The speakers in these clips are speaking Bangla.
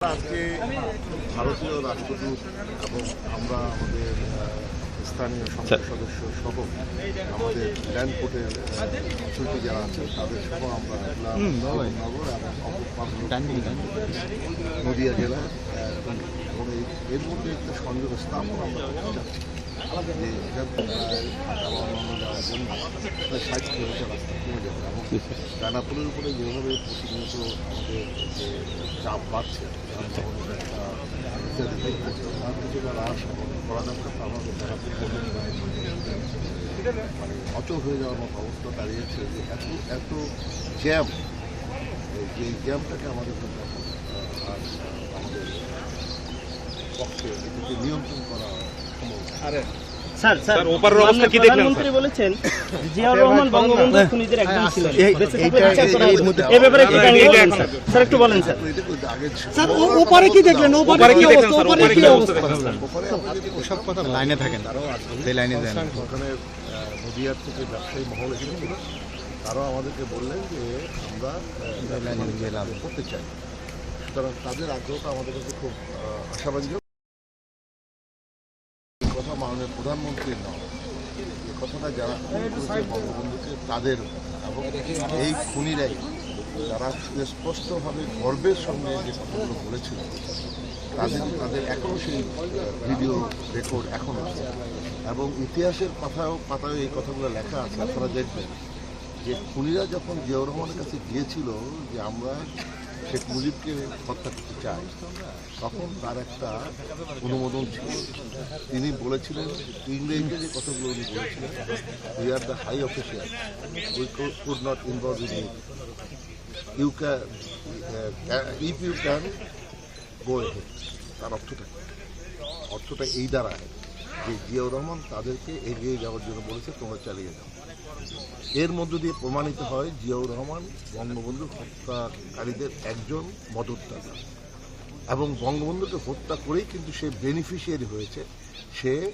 আজকে ভারতীয় রাষ্ট্রদূত এবং আমরা আমাদের স্থানীয় সংসদ সদস্য সহ আমাদের ল্যান্ড কোর্টের যারা আছেন তাদের সহ আমরা নগর এবং নদিয়া জেলা এবং এর মধ্যে একটা সংযোগ স্থাপন আমরা চাচ্ছি যে কমে যাবে এবং দানাপুরের উপরে যেভাবে প্রতিনিয়ত আমাদের যে চাপ বাড়ছে তার কিছুটা আমাদের মানে অচল হয়ে যাওয়ার মতো অবস্থা দাঁড়িয়েছে যে এত এত জ্যাম যে জ্যামটাকে আমাদের কিন্তু আর আমাদের পক্ষে এটাকে নিয়ন্ত্রণ করা সম্ভব না। স্যার স্যার স্যার, ওপারের অবস্থা কি দেখলেন, প্রধানমন্ত্রী বলেছেন জিয়াউর রহমান বঙ্গবন্ধু খুনিদের একজন ছিলেন। এই- বেঁচে থাকলে এইটা- বিচার করা এই- হবে। এই মুদ্রা- এ ব্যাপারে একটু এই- কাহিনী এই- বলুন, স্যার। স্যার একটু বলেন স্যার। এটা কিন্তু আগে স্যার ও- ওপারে কি দেখলেন? ওপারে কি দেখলেন? স্যার ওপারে কি অবস্থা? ওপারে আমরা যদি সব কথা লাইনে থাকেন। তারাও আগ্রহী। সেই লাইনে দেন ওখানে নদিয়ার থেকে ব্যবসায়ী মহল এসেছিল। তারাও আমাদেরকে বললেন যে আমরা করতে চাই। সুতরাং তাদের আগ্রহটা আমাদের কাছে খুব এই কথা মাননীয় প্রধানমন্ত্রীর নয় এই কথাটা যারা বঙ্গবন্ধুকে, তাদের এবং এই খুনিরাই যারা স্পষ্টভাবে গর্বের সঙ্গে যে কথাগুলো বলেছিল, তাদের তাদের এখনও সেই ভিডিও রেকর্ড এখন আছে। এবং ইতিহাসের পাতাও পাতায় এই কথাগুলো লেখা আছে। আপনারা দেখবেন যে খুনিরা যখন জিয়াউর রহমানের কাছে গিয়েছিল যে আমরা শেখ মুজিবকে হত্যা করতে চাই তখন তার একটা অনুমোদন ছিল। তিনি বলেছিলেন ইংরেজিতে যে কথাগুলো উনি বলেছিলেন we are the high official we could not involve in you can if you can go তার অর্থটা অর্থটা এই দাঁড়ায় যে জিয়াউর রহমান তাদেরকে এগিয়ে যাওয়ার জন্য বলেছে, তোমরা চালিয়ে যাও। এর মধ্য দিয়ে প্রমাণিত হয় জিয়াউর রহমান বঙ্গবন্ধুর হত্যাকারীদের একজন মদতদাতা। এবং বঙ্গবন্ধুকে হত্যা করেই কিন্তু সে বেনিফিশিয়ারি হয়েছে। সে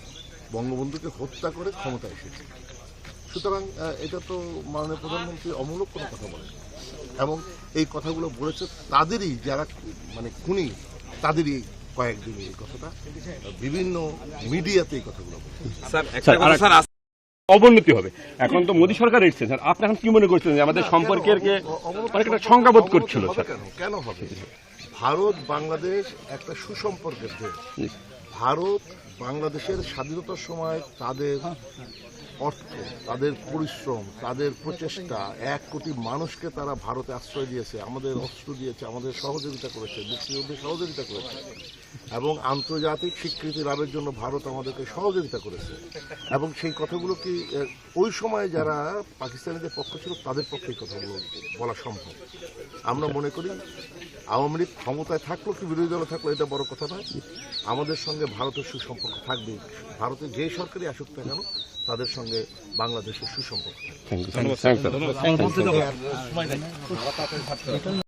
বঙ্গবন্ধুকে হত্যা করে ক্ষমতা এসেছে। সুতরাং এটা তো মাননীয় প্রধানমন্ত্রী অমূলক কোনো কথা বলেন। এবং এই কথাগুলো বলেছে তাদেরই যারা মানে খুনি, তাদেরই কয়েকদিন এই কথাটা। বিভিন্ন মিডিয়াতে এই কথাগুলো বলে স্যার একটা কথা স্যার আস- অবনতি হবে। এখন তো মোদী সরকার এসছে স্যার। আপনি এখন কি মনে করছেন যে আমাদের সম্পর্কের অনেকটা সংখ্যাবোধ করছিল স্যার। কেন? হবে? ভারত বাংলাদেশ একটা সুসম্পর্কের দেশ। ভারত বাংলাদেশের স্বাধীনতার সময় তাদের অর্থ তাদের পরিশ্রম তাদের প্রচেষ্টা এক কোটি মানুষকে তারা ভারতে আশ্রয় দিয়েছে আমাদের অস্ত্র দিয়েছে আমাদের সহযোগিতা করেছে মুক্তিযুদ্ধে সহযোগিতা করেছে। এবং আন্তর্জাতিক স্বীকৃতি লাভের জন্য ভারত আমাদেরকে সহযোগিতা করেছে। এবং সেই কথাগুলো কি ওই সময় যারা পাকিস্তানিদের পক্ষ ছিল তাদের পক্ষে এই কথাগুলো বলা সম্ভব? আমরা মনে করি আওয়ামী লীগ ক্ষমতায় থাকল কি বিরোধী দলে থাকল এটা বড় কথা নয়। আমাদের সঙ্গে ভারতের সুসম্পর্ক থাকবে। ভারতের যে সরকারই আসুক না কেন তাদের সঙ্গে বাংলাদেশের সুসম্পর্ক থাকবে। Thank you sir